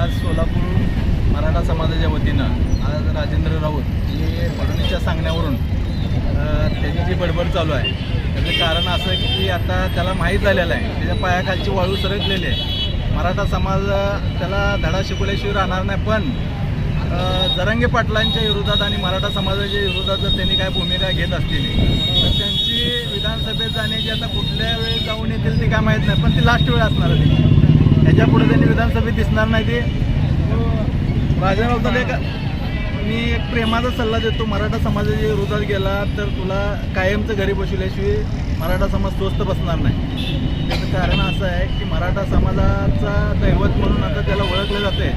आज सोलापूर मराठा समाजाच्या वतीनं आज राजेंद्र राऊत हे फडणवीसच्या सांगण्यावरून त्याची जी बडबड चालू आहे त्याचं कारण असं की आता त्याला माहीत झालेलं आहे त्याच्या पायाखालची वाळू सरकलेली आहे. मराठा समाज त्याला धडा शिकवल्याशिवाय राहणार नाही पण जरंगे पाटलांच्या विरोधात आणि मराठा समाजाच्या विरोधात जर त्यांनी काय भूमिका घेत असलेली तर त्यांची विधानसभेत जाण्याची आता कुठल्या वेळी जाऊन येतील ते काय माहीत नाही पण ती लास्ट वेळ असणार आहे. ह्याच्या पुढे त्यांनी विधानसभेत दिसणार नाही ते. राजाराव राऊताला मी एक प्रेमाचा सल्ला देतो. मराठा समाजाच्या विरोधात गेला तर तुला कायमचं घरी बसवल्याशिवाय मराठा समाज स्वस्त बसणार नाही. त्याचं कारण असं आहे की मराठा समाजाचा दैवत म्हणून आता त्याला ओळखलं जाते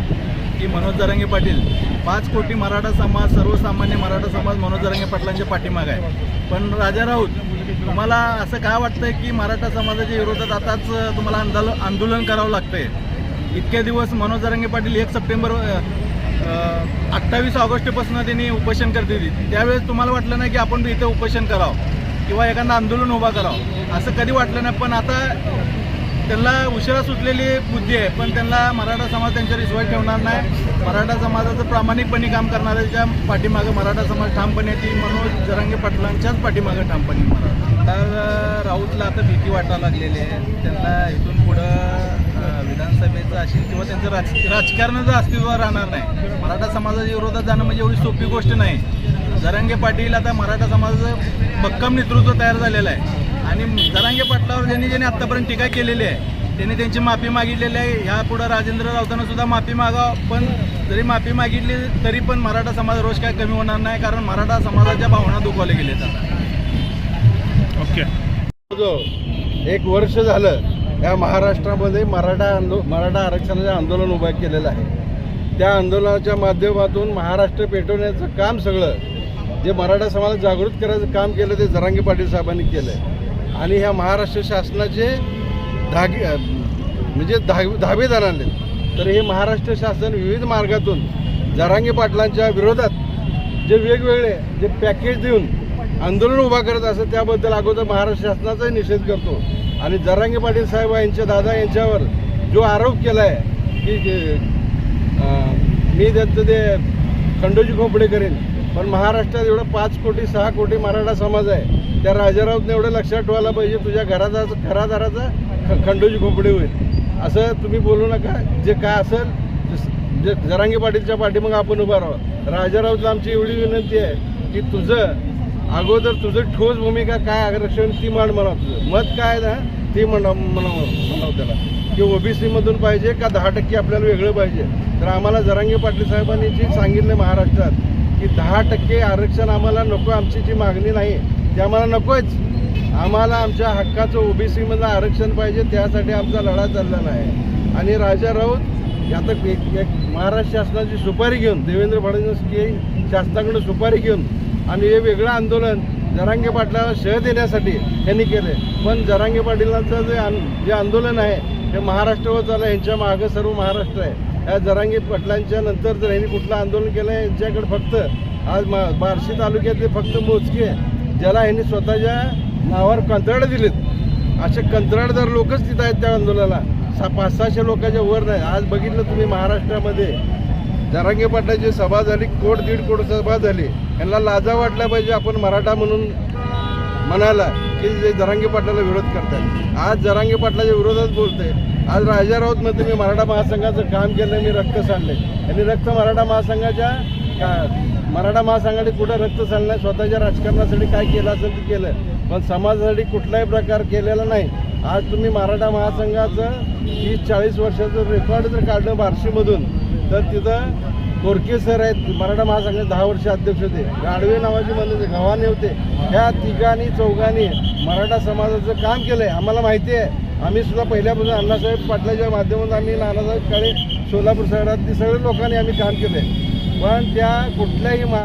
की मनोज जरांगे पाटील. पाच कोटी मराठा समाज सर्वसामान्य मराठा समाज मनोज जरांगे पाटलांच्या पाठीमाग आहे. पण राजा राऊत तुम्हाला असं का वाटतंय की मराठा समाजाच्या विरोधात आताच तुम्हाला आंदोलन आंदोलन करावं लागतंय? इतके दिवस मनोज जरांगे पाटील एक सप्टेंबर अठ्ठावीस ऑगस्टपासून त्यांनी उपोषण करते होती त्यावेळेस तुम्हाला वाटलं नाही की आपण बी इथं उपोषण करावं? किंवा एखादं आंदोलन उभा करावं? असं कधी वाटलं नाही. पण आता त्यांना उशिरा सुटलेली बुद्धी आहे. पण त्यांना मराठा समाज त्यांच्यावर विश्वास ठेवणार नाही. मराठा समाजाचं प्रामाणिकपणे काम करणाऱ्याच्या पाठीमागं मराठा समाज ठामपणे ती मनोज जरांगे पाटलांच्याच पाठीमागं ठामपणे मराठा. तर राऊतला आता भीती वाटायला लागलेली आहे. त्यांना इथून पुढं विधानसभेचं असेल किंवा त्यांचं राज राजकारणाचं अस्तित्व राहणार नाही मराठा समाजाच्या विरोधात जाणं म्हणजे एवढी सोपी गोष्ट नाही. जरांगे पाटील आता मराठा समाजाचं भक्कम नेतृत्व तयार झालेलं आहे. आणि जरांगे पाटलावर ज्यांनी ज्यांनी आत्तापर्यंत टीका केलेली आहे त्यांनी त्यांची माफी मागितलेली आहे. ह्या पुढं राजेंद्र राऊतांना सुद्धा माफी मागावं पण जरी माफी मागितली तरी पण मराठा समाज रोज काय कमी होणार नाही कारण मराठा समाजाच्या भावना दुखवल्या गेल्या आता. जो एक वर्ष झालं या महाराष्ट्रामध्ये मराठा आंदो मराठा आरक्षणाचे आंदोलन उभं केलेलं आहे. त्या आंदोलनाच्या माध्यमातून महाराष्ट्र पेटवण्याचं काम सगळं जे मराठा समाज जागृत करायचं काम केलं ते जरांगे पाटील साहेबांनी केलं आहे आणि ह्या महाराष्ट्र शासनाचे धागे म्हणजे धा धाबेदार आणले तर हे महाराष्ट्र शासन विविध मार्गातून जरांगे पाटलांच्या विरोधात जे वेगवेगळे जे पॅकेज देऊन आंदोलन उभा करत असं त्याबद्दल अगोदर महाराष्ट्र शासनाचाही निषेध करतो. आणि जरांगे पाटील साहेब यांच्या दादा यांच्यावर जो आरोप केला आहे की जे, मी त्यांचं ते खंडोजी खोपडे करेन पण महाराष्ट्रात एवढं पाच कोटी सहा कोटी मराठा समाज आहे त्या राजाराऊतने एवढं लक्षात ठेवायला पाहिजे तुझ्या घराचा घरादाराचा ख- खंडोजी खोपडे होईल. असं तुम्ही बोलू नका. जे काय असेल जे- जरांगे पाटीलच्या पाठीमागं आपण उभा राहू राजाराऊतला आमची एवढी विनंती आहे की तुझं अगोदर तुझं ठोस भूमिका काय आरक्षण ती मांड म्हणा तुझं. मत काय ना ती म्हणाव म्हणावं म्हणावं त्याला. की ओबीसी मधून पाहिजे का दहा टक्के आपल्याला वेगळं पाहिजे? तर आम्हाला जरांगे पाटील साहेबांनी जी सांगितलं महाराष्ट्रात की दहा टक्के आरक्षण आम्हाला नको आमची जी मागणी नाही ती आम्हाला नकोच आम्हाला आमच्या हक्काचं ओबीसीमधलं आरक्षण पाहिजे त्यासाठी आमचा लढा चाललेला आहे आणि राजा राऊत आता एक महाराष्ट्र शासनाची सुपारी घेऊन देवेंद्र फडणवीस शासनाकडून सुपारी घेऊन आणि हे वेगळं आंदोलन जरांगे पाटलाला शह देण्यासाठी त्यांनी केले पण जरांगे पाटीलांचं जे आन जे आंदोलन आहे ते महाराष्ट्रावर चाललं यांच्या मागं सर्व महाराष्ट्र आहे. या जरांगे पाटलांच्या नंतर जर यांनी कुठलं आंदोलन केलं आहे यांच्याकडे फक्त आज मा बार्शी तालुक्यातले फक्त मोजके ज्याला यांनी स्वतःच्या नावावर कंत्राट दिलेत. असे कंत्राटदार लोकच तिथं आहेत त्या आंदोलनाला. सा पाच सहाशे लोकांच्या वर नाही. आज बघितलं तुम्ही महाराष्ट्रामध्ये जरांगे पाटलाची सभा झाली कोट दीड कोट सभा झाली. यांना लाजा वाटला पाहिजे आपण मराठा म्हणून म्हणायला की जे जरांगे पाटलाला विरोध करतात आज जरांगे पाटलाच्या विरोधात बोलते आज राजा राऊत म्हणते मी मराठा महासंघाचं काम केलं मी रक्त सांडले आणि रक्त मराठा महासंघाच्या का- मराठा महासंघाने कुठं रक्त सांडलं स्वतःच्या राजकारणासाठी काय केलं असेल ते केलं. पण समाजासाठी कुठलाही प्रकार केलेला नाही. आज तुम्ही मराठा महासंघाचं तीस चाळीस वर्षाचं रेकॉर्ड जर काढलं बार्शीमधून तर तिथं कोरके सर आहेत मराठा महासंघाचे दहा वर्ष अध्यक्ष होते. गाडवे नावाचे म्हणजे गव्हाणे होते. ह्या तिघांनी चौघांनी मराठा समाजाचं काम केलंय. आम्हाला माहिती आहे. आम्ही सुद्धा पहिल्यापासून अण्णासाहेब पाटलाच्या माध्यमातून आम्ही नानासाहेब काळे सोलापूर शहरात सगळ्या लोकांनी आम्ही काम केलं आहे पण त्या कुठल्याही मा